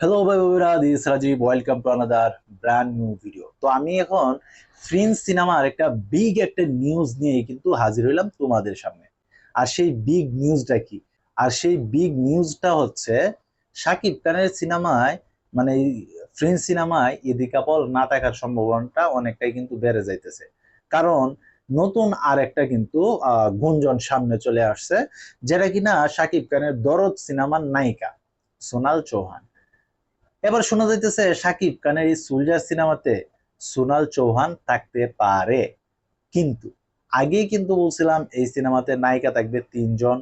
Hello বন্ধুরা this Rajiv welcome to another brand new video তো আমি এখন ফ্রিন্স সিনেমার একটা বিগ একটা নিউজ নিয়ে কিন্তু হাজির হইলাম তোমাদের সামনে। আর সেই বিগ নিউজটা কি? আর সেই বিগ নিউজটা হচ্ছে শাকিব খানের সিনেমায় মানে ফ্রিন্স সিনেমায় ইদি কাপল না থাকার সম্ভাবনাটা অনেকটাই কিন্তু বেড়ে যাইতেছে। কারণ নতুন আর একটা কিন্তু গুঞ্জন সামনে চলে আসছে, যেটা কিনা শাকিব খানের দরদ সিনেমার নায়িকা সোনাল চৌহান। এবার শোনা যাইতেছে সাকিব খানের এই সুলজার সিনেমাতে সোনাল চৌহান থাকতে পারে। কিন্তু আগেই কিন্তু বলছিলাম এই সিনেমাতে নায়িকা থাকবে তিনজন,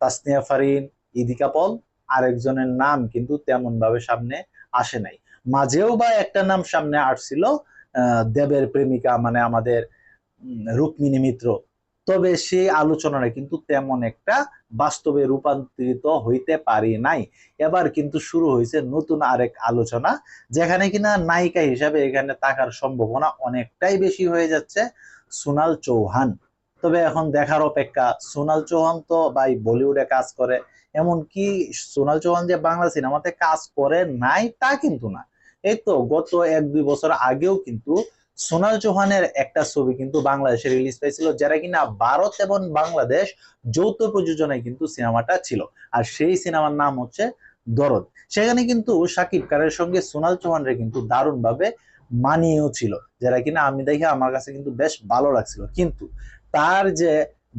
তাসনিয়া ফারিন, ইদিকা পল, আরেকজনের নাম কিন্তু তেমন ভাবে সামনে আসে নাই। মাঝেও বা একটা নাম সামনে আসছিল দেবের প্রেমিকা মানে আমাদের রুক্মিণী মিত্র। তবে সেই আলোচনাটা কিন্তু তেমন একটা বাস্তবে রূপান্তরিত হইতে পারি নাই। এবার কিন্তু শুরু হয়েছে নতুন আরেক আলোচনা, যেখানে কিনা নায়িকা হিসাবে এখানে থাকার সম্ভাবনা অনেকটাই বেশি হয়ে যাচ্ছে, সোনাল চৌহান। তবে এখন দেখার অপেক্ষা, সোনাল চৌহান তো ভাই বলিউডে কাজ করে, এমনকি সোনাল চৌহান যে বাংলা সিনেমাতে কাজ করে নাই তা কিন্তু না। এই তো গত এক দুই বছর আগেও কিন্তু সোনাল চৌহানের একটা ছবি কিন্তু বাংলাদেশে রিলিজ পাইছিল যেটা কিনা ভারত এবং বাংলাদেশ যৌথ প্রযোজনায় কিন্তু সিনেমাটা ছিল। আর সেই সিনেমার নাম হচ্ছে দরদ। সেখানে কিন্তু শাকিব খানের সঙ্গে সোনাল চৌহানরে কিন্তু দারুণ ভাবে মানিয়েও ছিল যারা কিনা আমি দেখে আমার কাছে কিন্তু বেশ ভালো লাগছিল। কিন্তু তার যে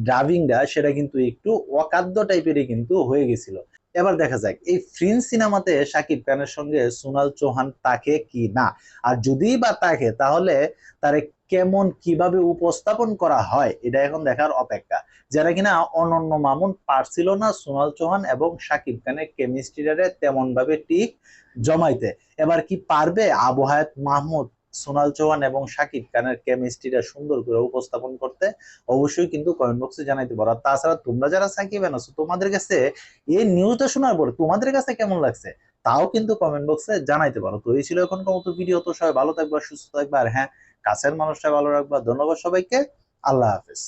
ড্রাইভিংটা সেটা কিন্তু একটু অকাদ্য টাইপেরই কিন্তু হয়ে গেছিল। এবার দেখা যাক, এই ফ্রিন্স সিনেমাতে শাকিব খানের সঙ্গে সোনাল চৌহান তাকে কি না? আর যদি বা তাকে তাহলে তারে কেমন কীভাবে উপস্থাপন করা হয়? এটা এখন দেখার অপেক্ষা। যারা কিনা অনন্য মামুন পারছিল না সোনাল চৌহান এবং শাকিব খানের কেমিস্ট্রিটারে তেমন ভাবে ঠিক জমাইতে। এবার কি পারবে আবু হায়াত মাহমুদ সোনাল চৌহান এবং শাকিব খানের কেমিস্ট্রিটা সুন্দর করে উপস্থাপন করতে অবশ্যই কিন্তু কমেন্ট বক্সে জানাইতে পারো। আর তাছাড়া তোমরা যারা সাকিব আছো তোমাদের কাছে এই নিউজটা শোনার পর তোমাদের কাছে কেমন লাগছে? তাও কিন্তু কমেন্ট বক্সে জানাইতে পারো। তো এই ছিল এখনকার মতো ভিডিও তো সবাই ভালো থাকবা, সুস্থ থাকবা। আর হ্যাঁ কাছের মানুষটা ভালো রাখবা। ধন্যবাদ সবাইকে। আল্লাহ হাফেজ।